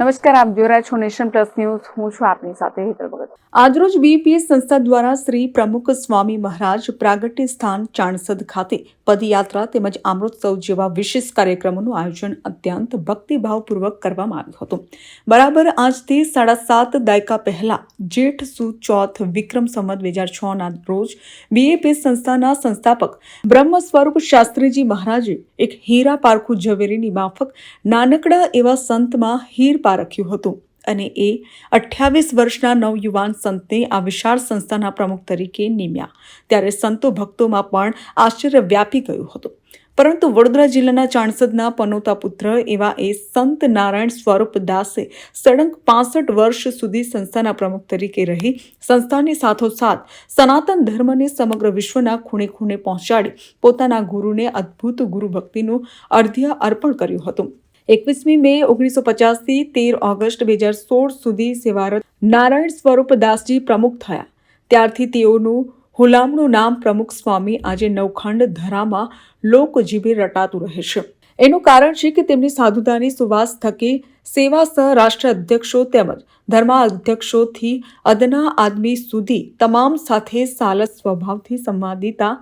નમસ્કાર, આપ જોઈ છો નેશન પ્લસ ન્યૂઝ. હું છું આપની સાથે હેતલ ભગત. આજરોજ બીપીએસ સંસ્થા દ્વારા શ્રી પ્રમુખ સ્વામી મહારાજ પ્રાગટ્ય સ્થાન ચાણસદ ખાતે પદયાત્રા તેમજ અમૃતસવ જેવા વિશેષ કાર્યક્રમોનું આયોજન અત્યંત ભક્તિભાવપૂર્વક કરવામાં આવ્યું હતું. બરાબર આજથી સાડા સાત દાયકા પહેલા જેઠ સુ ચોથ વિક્રમ સંવત બે હજાર છ ના રોજ બીએપીએસ સંસ્થાના સંસ્થાપક બ્રહ્મ સ્વરૂપ શાસ્ત્રીજી મહારાજે એક હીરા પારખું ઝવેરીની માફક નાનકડા એવા સંતમાં હીર પારખ્યું હતું અને એ અઠ્યાવીસ વર્ષના નવયુવાન સંતને આ વિશાળ સંસ્થાના પ્રમુખ તરીકે નિમ્યા. ત્યારે સંતો ભક્તોમાં પણ આશ્ચર્ય વ્યાપી ગયું હતું. પરંતુ વડોદરા જિલ્લાના ચાણસદના પનોતા પુત્ર એવા એ સંત નારાયણ સ્વરૂપ દાસે સળંગ પાસઠ વર્ષ સુધી સંસ્થાના પ્રમુખ તરીકે રહી, સંસ્થાની સાથોસાથ સનાતન ધર્મને સમગ્ર વિશ્વના ખૂણે ખૂણે પહોંચાડી પોતાના ગુરુને અદ્ભુત ગુરુ ભક્તિનું અર્ધ્ય અર્પણ કર્યું હતું. એકવીસમી મે ઓગણીસો પચાસથી તેર ઓગસ્ટ બે હજાર સોળ સુધી સેવારત નારાયણ સ્વરૂપ દાસજી પ્રમુખ થયા. ત્યારથી તેઓનું હુલામણું નામ પ્રમુખ સ્વામી આજે નવખંડ ધરામાં લોકજીભે રટાતું રહે છે. એનું કારણ છે કે તેમની સાધુતાની સુવાસ થકી સેવા સહ રાષ્ટ્ર અધ્યક્ષો તેમજ ધર્માધ્યક્ષોથી અદના આદમી સુધી તમામ સાથે સાલસ સ્વભાવથી સંવાદિતા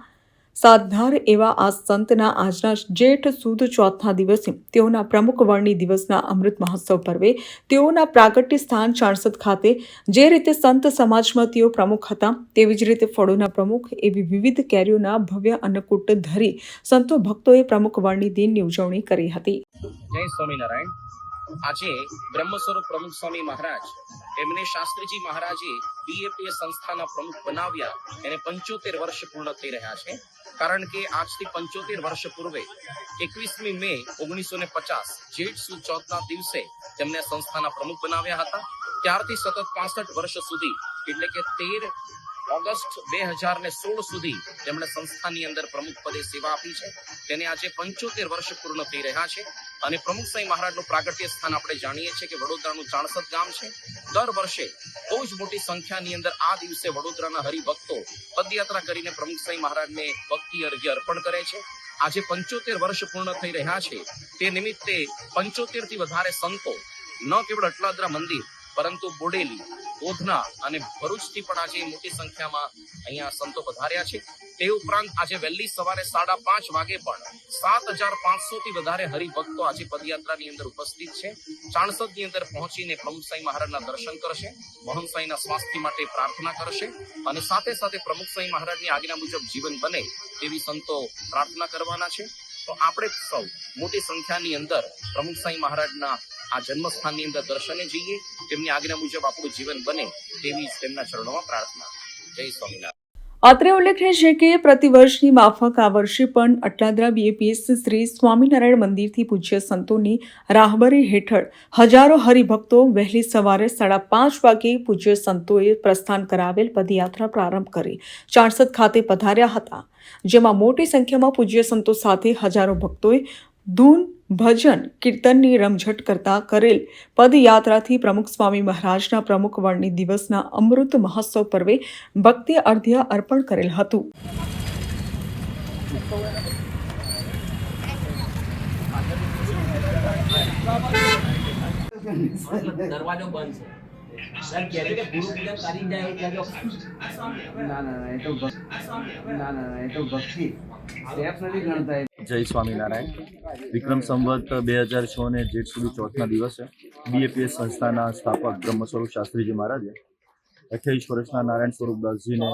સાધનાર એવા આ સંતના આજના જેઠ સુદ ચોથના દિવસે તેઓના પ્રમુખ વર્ણિ દિવસના અમૃત મહોત્સવ પર્વે તેઓના પ્રાગટ્ય સ્થાન ચાણસદ ખાતે જે રીતે સંત સમાજમાં તેઓ પ્રમુખ હતા, તેવી જ રીતે ફળોના પ્રમુખ એવી વિવિધ કેરીઓના ભવ્ય અન્નકૂટ ધરી સંતો ભક્તોએ પ્રમુખ વર્ણિ દિનની ઉજવણી કરી હતી. જય સ્વામિનારાયણ. આજે બ્રહ્મસ્વરૂપ પ્રમુખ સ્વામી મહારાજ એમને શાસ્ત્રીજી મહારાજે બીએપીએ સંસ્થાના પ્રમુખ બનાવ્યા. એને પંચોતેર વર્ષ પૂર્ણ થઈ રહ્યા છે. કારણ કે આજથી પંચોતેર વર્ષ પૂર્વે એકવીસમી મે ઓગણીસો ને પચાસ જેઠ સુદ ચોથના દિવસે તેમને સંસ્થાના પ્રમુખ બનાવ્યા હતા. ત્યારથી સતત પાસઠ વર્ષ સુધી એટલે કે તેર ઓગસ્ટ બે હજાર ને સોળ સુધી તેમણે સંસ્થાની અંદર પ્રમુખ પદે સેવા આપી છે. તેને આજે પંચોતેર વર્ષ પૂર્ણ થઈ રહ્યા છે. અને પ્રમુખ સાંઈ મહારાજનું પ્રાગટ્ય સ્થાન આપણે જાણીએ છીએ કે વડોદરાનું ચાણસદ ગામ છે. દર વર્ષે બહુ જ મોટી સંખ્યાની અંદર આ દિવસે વડોદરાના હરિભક્તો પદયાત્રા કરીને પ્રમુખ સાંઈ મહારાજને ભક્તિ અર્ઘ્ય અર્પણ કરે છે. આજે પંચોતેર વર્ષ પૂર્ણ થઈ રહ્યા છે. તે નિમિત્તે પંચોતેરથી વધારે સંતો ન કેવળ અટલાદરા મંદિર, પરંતુ બોડેલી ઓધના અને ભરૂચથી પણ આજે મોટી સંખ્યામાં અહીંયા સંતો પધાર્યા છે. તે ઉપરાંત આજે વહેલી સવારે સાડા પાંચ વાગે પણ સાત હજાર પાંચસો થી વધારે હરિભક્તો આજે પદયાત્રાની અંદર ઉપસ્થિત છે. ચાણસદની અંદર પહોંચીને પ્રમુખ સાંઈ મહારાજના દર્શન કરશે, મહંત સાંઈના સ્વાસ્થ્ય માટે પ્રાર્થના કરશે અને સાથે સાથે પ્રમુખ સાંઈ મહારાજની આજ્ઞા મુજબ જીવન બને તેવી સંતો પ્રાર્થના કરવાના છે. તો આપણે સૌ મોટી સંખ્યાની અંદર પ્રમુખ સાંઈ મહારાજના આ જન્મસ્થાનની અંદર દર્શને જઈએ, તેમની આજ્ઞા મુજબ આપણું જીવન બને તેવી તેમના ચરણોમાં પ્રાર્થના. જય સ્વામિનારાયણ. અત્રે ઉલ્લેખનીય છે કે પ્રતિવર્ષની માફક આ વર્ષે પણ અટલાદરા બીએપીએસ શ્રી સ્વામિનારાયણ મંદિરથી પૂજ્ય સંતોની રાહબરી હેઠળ હજારો હરિભક્તો વહેલી સવારે સાડા પાંચ વાગે પૂજ્ય સંતોએ પ્રસ્થાન કરાવેલ પદયાત્રા પ્રારંભ કરી ચાણસદ ખાતે પધાર્યા હતા, જેમાં મોટી સંખ્યામાં પૂજ્ય સંતો સાથે હજારો ભક્તોએ ધૂન ભજન કીર્તનની રમઝટ કરતા કરેલ પદયાત્રાથી પ્રમુખ સ્વામી મહારાજના પ્રમુખ વર્ણિ દિવસના અમૃત મહોત્સવ પર્વે ભક્તિ અર્ધ્ય અર્પણ કરેલ હતું. દરવાજો બંધ છે. ના ના ના એ તો ભક્તિ. ના ના ના એ તો ભક્તિ. સ્ટેપ નથી ગણતા જય સ્વામિનારાયણ. વિક્રમ સંવત બે હજાર છ ને જેઠ સુધી ચોથના દિવસે બીએપીએસ સંસ્થાના સ્થાપક બ્રહ્મ સ્વરૂપ શાસ્ત્રીજી મહારાજે અઠ્યાવીસ વર્ષના નારાયણ સ્વરૂપ દાસજીને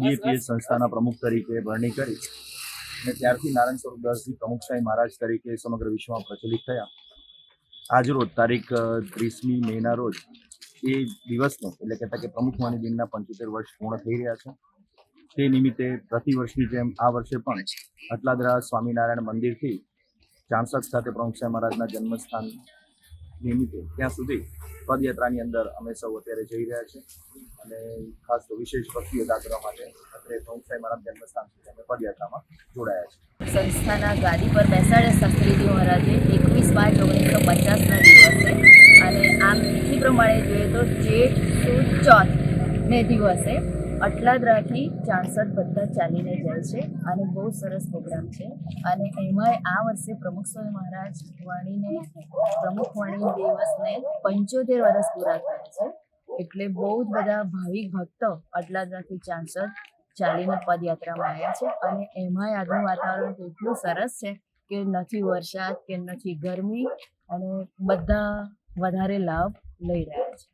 બીએપીએસ સંસ્થાના પ્રમુખ તરીકે વરણી કરી અને ત્યારથી નારાયણ સ્વરૂપ દાસજી પ્રમુખ સાંઈ મહારાજ તરીકે સમગ્ર વિશ્વમાં પ્રચલિત થયા. આજ રોજ તારીખ ત્રીસમી મેના રોજ એ દિવસને એટલે કહેતા કે પ્રમુખ વાણી દિનના પંચોતેર વર્ષ પૂર્ણ થઈ રહ્યા છે. તે નિમિત્તે પ્રતિવર્ષની જેમ આ વર્ષે પણ અટલાદરા સ્વામિનારાયણ મંદિરથી ચાંસદ ખાતે પ્રમુખ સાહેબ મહારાજના જન્મસ્થાન નિમિત્તે ત્યાં સુધી પદયાત્રાની અંદર અમે સૌ અત્યારે જઈ રહ્યા છે અને ખાસ તો વિશેષ ભક્તિ અદા કરવા માટે અત્યારે પ્રમુખ સાહેબ મહારાજ જન્મસ્થાન સુધી અમે પદયાત્રામાં જોડાયા છે સંસ્થાના ગાદી પર બેસાડ્યા શાસ્ત્રીજી મહારાજે એકવીસ પાંચ ઓગણીસો પચાસના દિવસે અને આમ તિથિ પ્રમાણે જોઈએ તો જેઠ સુદ ચોથ ને દિવસે અટલાદરાથી ચાણસઠ બધા ચાલીને જાય છે અને બહુ સરસ પ્રોગ્રામ છે. અને એમાંય આ વર્ષે પ્રમુખ સ્વામી મહારાજ વાણીને, પ્રમુખ વાણી દિવસને પંચોતેર વર્ષ પૂરા થયા છે. એટલે બહુ જ બધા ભાવિક ભક્તો અટલાદરાથી ચાણસઠ ચાલીને પદયાત્રામાં આવ્યા છે. અને એમાંય આજનું વાતાવરણ એટલું સરસ છે કે નથી વરસાદ, કે નથી ગરમી અને બધા વધારે લાભ લઈ રહ્યા છે.